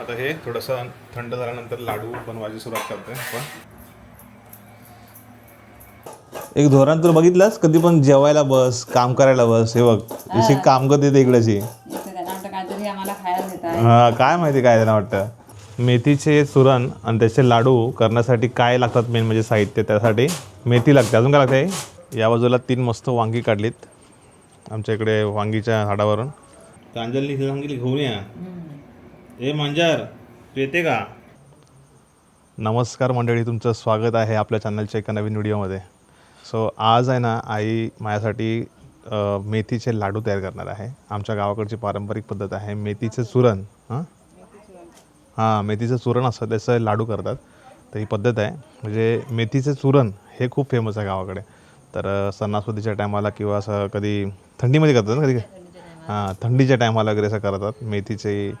आता हे थोडंसं थंड झाल्यानंतर लाडू बनवायची सुरुवात करतोय आपण. एक धोरण तर बघितलंस? कधी पण जेवायला बस काम करायला बस हे बघ. अशी काम करते ते इकडेची. हा काय माहिती काय त्यांना वाटतं. मेथीचे सुरण आणि त्याचे लाडू करण्यासाठी काय लागतात मेन म्हणजे साहित्य? त्यासाठी मेथी लागते. अजून काय लागते या बाजूला तीन मस्त वांगी काढलीत. आमच्या इकडे वांगीच्या झाडावरून. अंजली सांगितली घेऊन या. ए मांजार तू येते का? नमस्कार मंडळी तुमचं स्वागत आहे आपल्या चॅनलच्या एका नवीन व्हिडिओमध्ये सो आज आहे ना आई माझ्यासाठी मेथीचे लाडू तयार करणार आहे. आमच्या गावाकडची पारंपरिक पद्धत आहे मेथीचं चुरण हां? हां मेथीचं चुरण असतं त्याचं लाडू करतात. तर ही पद्धत आहे. म्हणजे मेथीचे चुरण हे खूप फेमस आहे गावाकडे. तर सणासुदीच्या टायमाला किंवा असं कधी थंडीमध्ये करतात ना कधी? हां थंडीच्या टायमाला वगैरे असं करतात. मेथीचे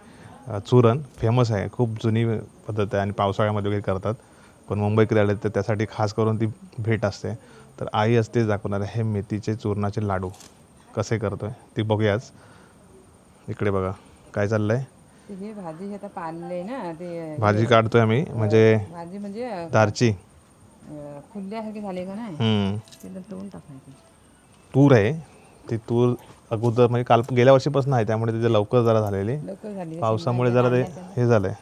चुरण फेमस आहे. खूप जुनी पद्धत आहे आणि पावसाळ्यामध्ये वगैरे करतात. पण मुंबईकडे आले तर त्यासाठी खास करून ती भेट असते. तर आई असतेच दाखवणार आहे हे मेथीचे चूरणाचे लाडू. कसे करतोय? ती बघूयाच. इकडे बघा. काय चाललं आहे हे भाजी आता ना ते भाजी काढतोय आम्ही. म्हणजे भाजी म्हणजे दारची. फुलल्यासारखी झाली का नाही? टाकायची. तूर आहे. ती तूर अगोदर म्हणजे काल गेल्या वर्षीपासून आहे त्यामुळे तिथे लवकर जरा झालेली. लवकर झाली. पावसामुळे जरा ते हे झालंय.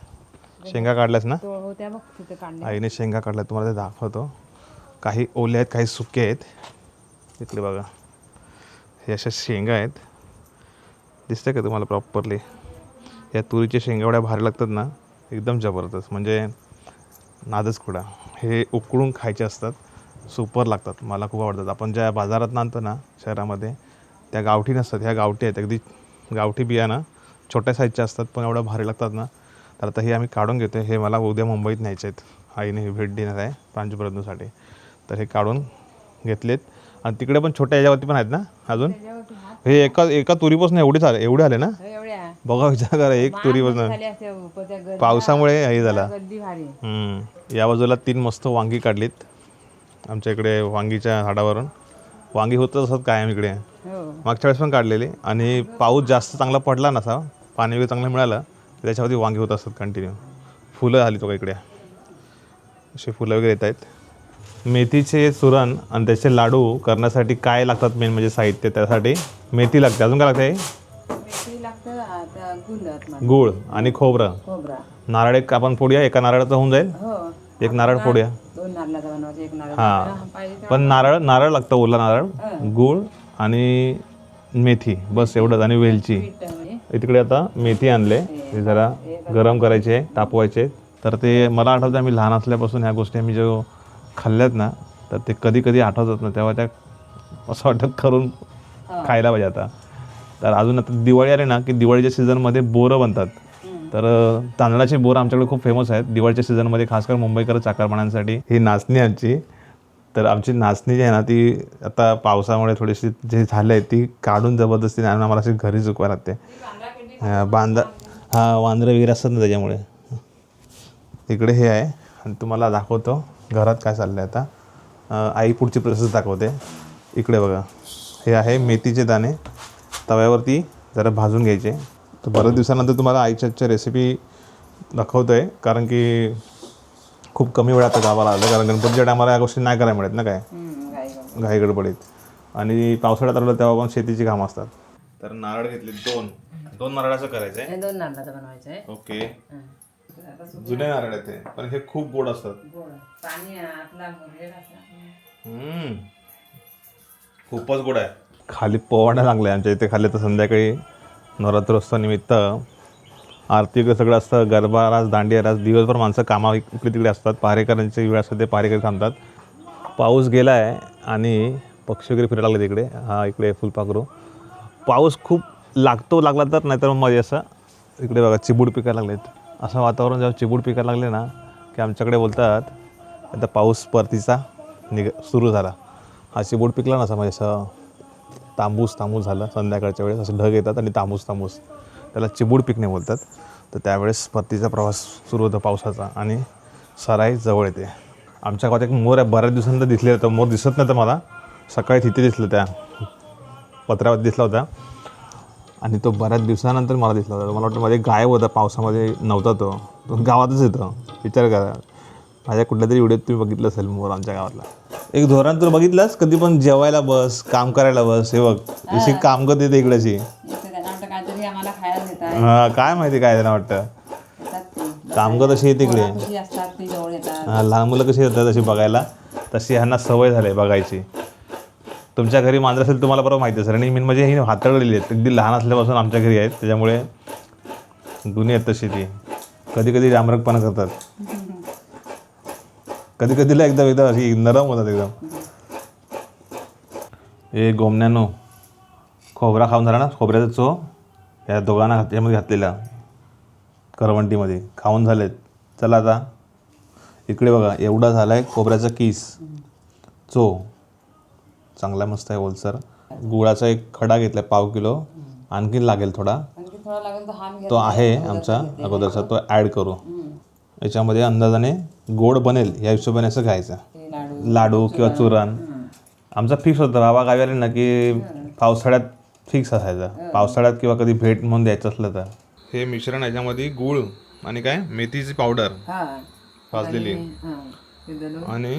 शेंगा काढल्यास ना? तो होत्या बघ तिथे काढले आईने शेंगा काढल्या तुम्हाला ते दाखवतो. काही ओले आहेत काही सुके आहेत. इकडे बघा. हे अशा शेंगा आहेत. दिसतंय का तुम्हाला प्रॉपरली या तुरीच्या शेंगा एवढ्या भारी लागतात ना एकदम जबरदस्त. म्हणजे नादच खुडा हे उकळून खायचे असतात. सुपर लागतात. मला खूप आवडतात. आपण ज्या बाजारात आणतो ना शहरामध्ये त्या गावठी नसतात ह्या गावठी आहेत. अगदी गावठी बिया ना छोट्या साईजच्या असतात पण एवढ्या भारी लागतात ना. तर आता हे आम्ही काढून घेतो हे मला उद्या मुंबईत न्यायचे आहेत. आईने हे भेट देणार आहे प्रांशुप्रयत्नासाठी तर हे काढून घेतलेत. आणि तिकडे पण छोट्या याच्यावरती पण आहेत ना अजून? हे एका एका तुरीपासून एवढे झाले एवढे आले ना? एवढ्या. बघा विचार करा एक तुरीपासून. पावसामुळे हे झाला. या बाजूला तीन मस्त वांगी काढलीत. आमच्या इकडे वांगीच्या झाडावरून. वांगी होतच असत कायम इकडे. हो मागच्या वेळेस पण काढलेली. आणि पाऊस जास्त चांगला पडला नसा पाणी वगैरे चांगलं मिळालं त्याच्यावरती वांगी होत असतात कंटिन्यू फुलं आली तो इकडे. अशी फुलं वगैरे येत आहेत. मेथीचे सुरण आणि त्याचे लाडू करण्यासाठी काय लागतात मेन म्हणजे साहित्य? त्यासाठी मेथी लागते. अजून काय लागते गूळ आणि खोबरं. नारळ एक आपण फोडूया. एका नारळाचं होऊन जाईल? हो. एक नारळ फोडूया. हां. पण नारळ नारळ लागतं ओला नारळ गूळ आणि मेथी. बस एवढंच. आणि वेलची. तिकडे आता मेथी आणले. ते जरा गरम करायचे तापवायचे तर ते मला आठवतं आम्ही लहान असल्यापासून ह्या गोष्टी आम्ही जो खाल्ल्यात ना तर ते कधी कधी आठवतात ना तेव्हा त्या असं वाटत करून खायला पाहिजे आता. तर अजून आता दिवाळी आली ना की दिवाळीच्या सीझनमध्ये बोरं बनतात. तर तांदळाचे बोरं आमच्याकडे खूप फेमस आहेत. दिवाळीच्या सीझनमध्ये खासकर मुंबईकर चाकरमान्यांसाठी ही नाचणी आमची. तर आमची नाचणी जी आहे ना ती आता पावसामुळे थोडीशी जे झालं आहे ती काढून जबरदस्तीने आणून आम्हाला अशी घरी चुकवा लागते. बांधा हा वांद्रे वगैरे असतात ना त्याच्यामुळे. इकडे हे आहे आणि तुम्हाला दाखवतो घरात काय चाललं आहे आता आई पुढची प्रोसेस दाखवते. इकडे बघा हे आहे मेथीचे दाणे. तव्यावरती जरा भाजून घ्यायचे. तर बऱ्याच दिवसानंतर तुम्हाला आईच्या रेसिपी दाखवतो आहे कारण की खूप कमी वेळात गावाला आलं कारण गणपतीच्या टायमाला या गोष्टी नाही करायला मिळत ना काय. घाई गडबडीत. आणि पावसाळ्यात आलं तेव्हा पण शेतीची कामं असतात. तर नारळ घेतले दोन. दोन नारळाचं करायचं आहे दोन नारळाचा बनवायचा आहे ओके. आता जुने नारळ आहेत ते पण हे खूप गोड असतात. खूपच गोड आहे. खाली पोवाडा लागलाय आमच्या इथे. खाली तर संध्याकाळी नवरात्रोत्सवानिमित्त आरती वगैरे सगळं असतं गरबा रास दांडिया रास दिवसभर माणसं कामा इकडे तिकडे असतात पहारेकरांचे वेळ असते ते पहारेकरी थांबतात. पाऊस गेला आहे आणि पक्षी वगैरे फिरायला लागले तिकडे हा इकडे फुलपाखरू. पाऊस खूप लागतो लागला तर नाहीतर मग मध्ये असं. इकडे बघा चिबूड पिकायला लागलेत. असं वातावरण जेव्हा चिबूड पिकायला लागले ना की आमच्याकडे बोलतात आता पाऊस परतीचा निघ सुरू झाला. हा चिबूड पिकला ना असं म्हणजे असं तांबूस तांबूस झालं संध्याकाळच्या वेळेस. असे ढग येतात आणि तांबूस तांबूस. त्याला चिबूड पिकणे बोलतात. तर त्यावेळेस परतीचा प्रवास सुरू होतो पावसाचा आणि सराई जवळ येते. आमच्या गावात एक मोर आहे बऱ्याच दिवसांनंतर दिसले होतं. मोर दिसत नव्हतं मला. सकाळी तिथे दिसलं त्या पत्र्यावर दिसला होता. आणि तो बऱ्याच दिवसानंतर मला दिसला होता. मला वाटतं मध्ये गायब होता पावसामध्ये नव्हता तो. तो गावातच येतो. विचार करा. माझ्या कुठल्या तरी व्हिडिओत तुम्ही बघितलं असेल मोर आमच्या गावातला. एक धोरण तर बघितलंस? कधी पण जेवायला बस काम करायला बस. हे बघ जशी काम करते इकडेची. आम्हाला खायला देतात हा काय माहिती काय त्यांना वाटतं? येतात ते. कामगत अशी येते इकडे पोरं कशी असतात ती जवळ येतात. हा, लहान मुलं कशी होतात तशी बघायला? तशी ह्यांना सवय झाली आहे बघायची. तुमच्या घरी मांजर असेल तुम्हाला बरोबर माहिती असेल. आणि मी म्हणजे ही हाताळलेली आहेत. अगदी लहान असल्यापासून आमच्या घरी आहेत. त्याच्यामुळे गुन्हे आहेत तशी ती. कधी कधी रामरकपणा करतात. कधी कधीला एकदम एकदम अशी नरम होतात एकदम. हे गोमण्यानो खोबरा खाऊन झाला ना? खोबऱ्याचा चो. या दोघांना ह्याच्यामध्ये घातलेला करवंटीमध्ये. खाऊन झालेत. चला आता. इकडे बघा एवढा झाला आहे खोबऱ्याचा किस. चो. चांगला मस्त आहे ओलसर. गुळाचा एक खडा घेतला पाव किलो. आणखीन लागेल थोडा. तो आहे आमचा अगोदरचा. तो ॲड करू. याच्यामध्ये अंदाजाने गोड बनेल. या हिशोबाने असं घ्यायचं लाडू. किंवा चुरण. आमचा फिक्स होता. बाबा गावी आले ना की पावसाळ्यात फिक्स असायचं. पावसाळ्यात किंवा कधी भेट म्हणून द्यायचं असलं तर. हे मिश्रण याच्यामध्ये गुळ आणि काय? मेथीची पावडर हा. भाजलेली. हा. आणि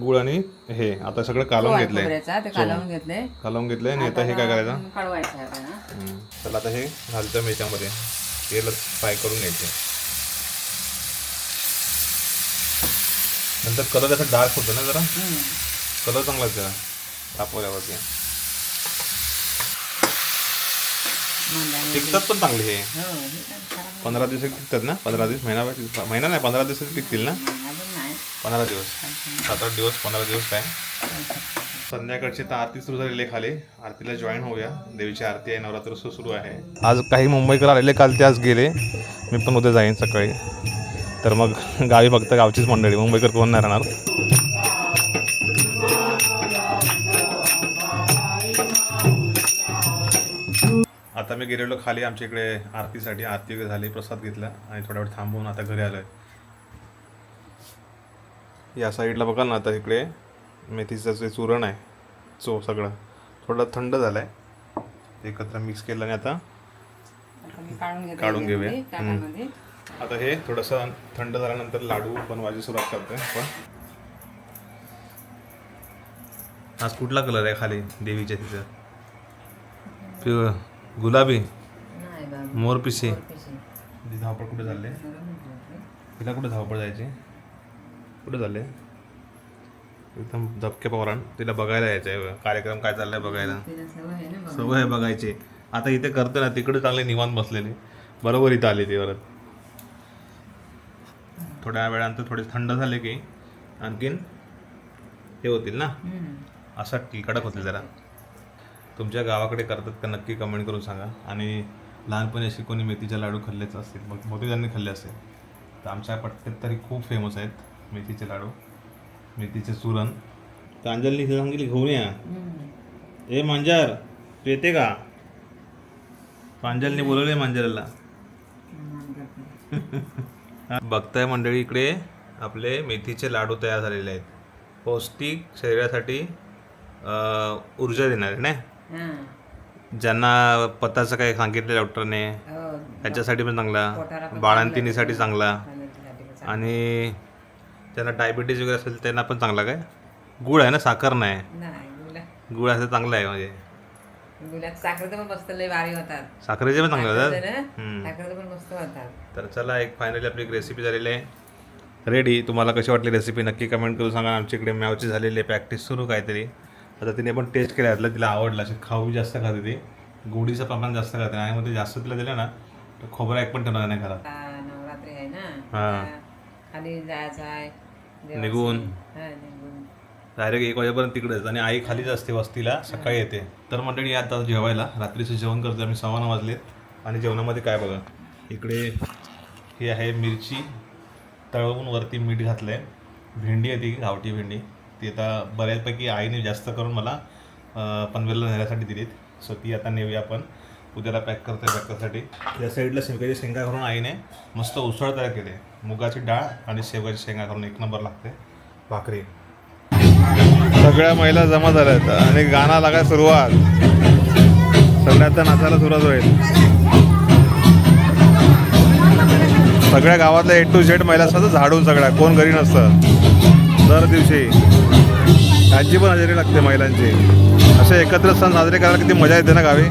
गुळ आणि हे. आता सगळं कालवून घेतलंय. कालवून घेतले कालवून घेतलंय आणि आता हे काय करायचं. चला आता हे घालतं याच्यामध्ये. तेल फ्राय करून घ्यायचे. नंतर कलर त्याचा डार्क होतो ना जरा. कलर चांगला त्याला तापवल्यावरती टिकतात पण चांगले हे. हो पंधरा दिवस टिकतात ना? पंधरा दिवस महिना महिना नाही पंधरा दिवस टिकतील ना? पंधरा दिवस. सात आठ दिवस पंधरा दिवस काय? संध्याकाळची तर आरती सुरू झालेली खाली. आरतीला जॉईन होऊया. देवीची आरती आहे नवरात्रोत्सव सुरू आहे. आज काही मुंबईकर आलेले काल ते आज गेले. मी पण उद्या जाईन सकाळी. तर मग गावी फक्त गावचीच मंडळी. मुंबईकर कोण नाही राहणार? आता मी गेलेलो खाली आमच्या इकडे आरतीसाठी. आरती वगैरे झाली प्रसाद घेतला आणि थोडा वेळ थांबवून आता घरी आलोय. या साईडला बघाल ना आता इकडे मेथीचं जे चूरण आहे चो सगळं. थोडं थंड झालं आहे एकत्र मिक्स केलं आणि आता काढून घेऊया. आता हे थोडंसं थंड झाल्यानंतर लाडू बनवायची सुरुवात करतोय आपण. आज कुठला कलर आहे खाली देवीच्या तिथं? गुलाबी? नाही बाबा मोरपिशी. पिशी. धावपळ कुठे म्हटलं. तिला कुठे धावपळ जायची? कुठे झाले? एकदम धपके पवारान तिला बघायला यायचं आहे कार्यक्रम काय चाललाय बघायला? तिला सवय आहे बघायची. आता इथे करतो ना तिकडे चांगले निवांत बसलेले. बरोबर इथं आले ते परत. थोड्या वेळानंतर थोडे थंड झाले की आणखीन हे होतील ना. असा कडक होतील जरा. तुमच्या गावाकडे करतात का? नक्की कमेंट करून सांगा. आणि लहानपणी अशी कोणी मेथीचे लाडू खाल्लेच असतील. मग बहुतेक जणांनी खाल्ले असेल. तर आमच्या पट्ट्यात तरी खूप फेमस आहेत मेथीचे लाडू. मेथीचे चूरण तर अंजलीने सांगितली घेऊन या. ए मांजर तू येते का? प्रांजलने बोलवले मांजरला. बघताय मंडळी इकडे आपले मेथीचे लाडू तयार झालेले आहेत. पौष्टिक शरीरासाठी ऊर्जा देणारे ना हा. ज्यांना पताचं काही सांगितलं डॉक्टरने हो. त्याच्यासाठी पण चांगला पण बाळंतिणीसाठी चांगला आणि ज्यांना डायबिटीज वगैरे असेल त्यांना पण चांगला काय? गुळ आहे ना साखर नाही. गुळ. असं चांगलं आहे म्हणजे. साखरेचं पण मस्त लय भारी होतात. साखरेचे पण चांगले होतात? पण मस्त होतात. तर चला एक फायनली आपली रेसिपी झालेली आहे. रेडी तुम्हाला कशी वाटली रेसिपी नक्की कमेंट करून सांगा. आमच्या इकडे मॅवची झालेली आहे. प्रॅक्टिस सुरू काहीतरी. आता तिने पण टेस्ट केलं यातलं तिला आवडलं. अशी खाऊ जास्त खाते ती. गोडीचं प्रमाण जास्त खाते. आणि मध्ये जास्त तिला दिलं ना तर खोबरा एक पण ठेवणार नाही घरात. नवरात्री आहे ना? हा. खाली जायचं आहे. देवाचं. निघून. हा, निघून. डायरेक्ट एक वाजेपर्यंत तिकडेच. आणि आई खालीच असते वस्तीला सकाळी येते. तर मंडळी आता जेवायला. रात्रीचं जेवण करतो आम्ही सव्वा नऊ वाजलेत आणि जेवणामध्ये काय बघा? इकडे ही आहे मिरची. तळवून वरती मीठ घातलं आहे भेंडी आहे ती गावठी भेंडी. ती आता बऱ्याचपैकी आईने जास्त करून मला पनवेलला नेण्यासाठी दिलीत. सो ती आता नेऊया आपण. उद्याला पॅक करते पॅक करण्यासाठी. त्या साईडला शेवग्याची शेंगा घालून आईने मस्त उसळ तयार केले. मुगाची डाळ आणि शेवगाची शेंगा घालून एक नंबर लागते. भाकरी. सगळ्या महिला जमा झाल्यात आणि गाणं लागाय सुरुवात. सगळ्यांचा नाचायला सुरुवात होईल. सगळ्या गावातल्या ए टू झेड महिला असतात झाडून सगळ्या. कोण घरी नसतं. दर दिवशी. त्यांची पण हजेरी लागते महिलांची. असे एकत्र सण साजरे करायला किती मजा येते ना गावी?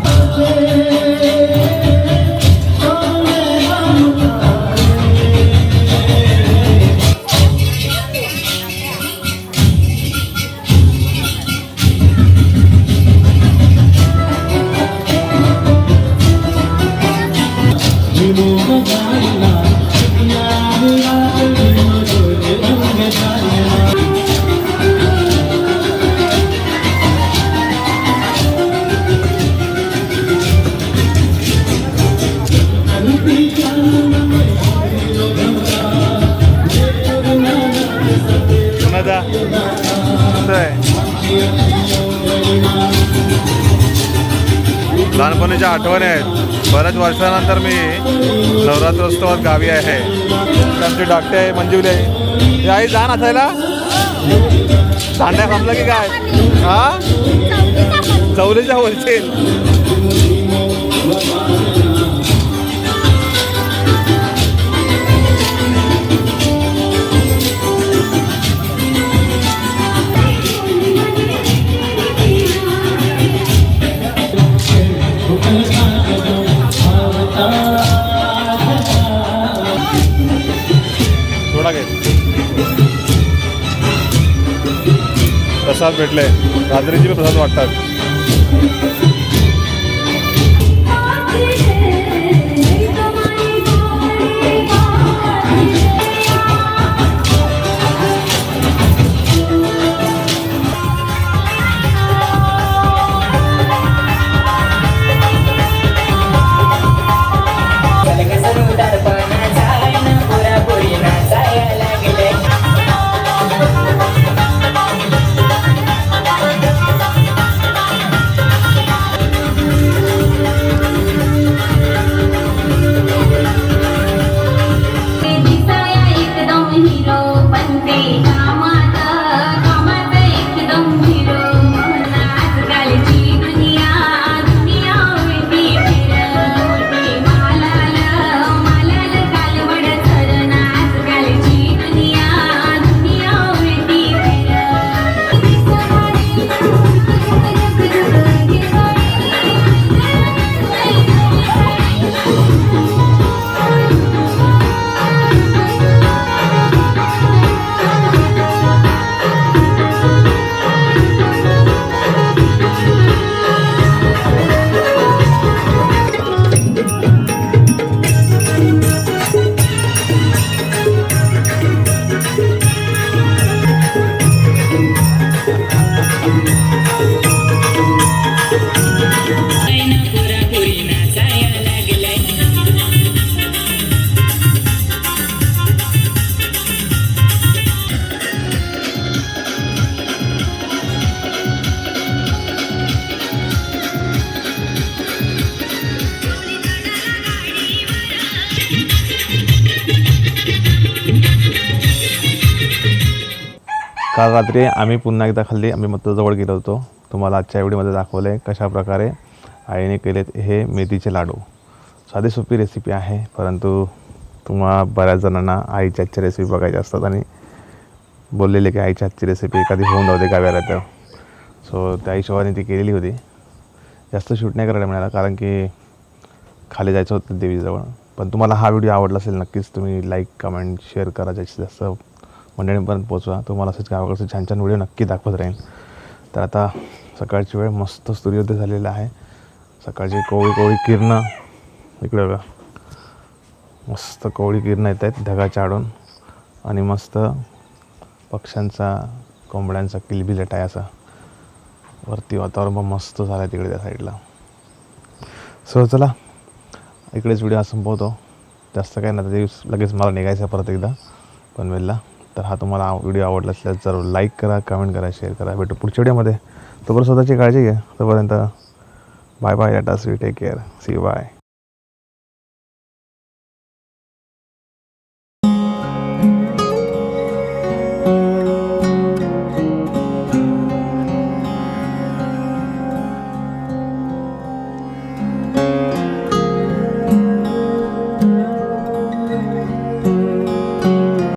मस्त आहे लहानपणीच्या आठवणी आहेत. बऱ्याच वर्षानंतर मी नवरात्रोत्सवात गावी आहे. आमची डाकटे आहे मंजुली आहे. आई जा नाचायला दांड्या थांबलं की काय? हा? चौलीच्या बोलशील भेटले. रात्रीची प्रसाद वाटतात. Reina काल रात्री आम्ही पुन्हा एकदा खाल्ली. आम्ही जवळ गेलो होतो. तुम्हाला आजच्या व्हिडिओमध्ये दाखवलं आहे कशाप्रकारे आईने केलेत हे मेथीचे लाडू. साधी सोपी रेसिपी आहे परंतु तुम्हा बऱ्याच जणांना आईच्या आजच्या रेसिपी बघायच्या असतात आणि बोललेले की आईच्या आजची रेसिपी एखादी होऊन जाऊ दे गाव्याला तर सो त्या हिशोबाने ती केलेली होती. जास्त शूट नाही करायला मिळाला कारण की खाली जायचं होतं देवीजवळ. पण तुम्हाला हा व्हिडिओ आवडला असेल नक्कीच तुम्ही लाईक कमेंट शेअर करा. जास्तीत जास्त मंडळींपर्यंत पोचवा तुम्हाला असेच गावाकडचे छान छान व्हिडिओ नक्की दाखवत राहीन. तर आता सकाळची वेळ मस्त सूर्योदय झालेला आहे. सकाळची कोवळी कोवळी किरणं. इकडे बघा. मस्त कोवळी किरणं येत आहेत ढगाच्या आडून आणि मस्त पक्ष्यांचा कोंबड्यांचा किलबिलट आहे असा वरती वातावरण पण मस्त झालं आहे तिकडे त्या साईडला. सो चला. इकडेच व्हिडिओ हा संपवतो. जास्त काही नाही लगेच मला निघायचं परत एकदा. पनवेलला तर हा तुम्हाला व्हिडिओ आवडला असल्यास जरूर लाईक करा कमेंट करा शेअर करा. भेटू पुढच्या व्हिडिओमध्ये. तोपर्यंत स्वतःची काळजी घ्या. तोपर्यंत bye bye tata see take care see bye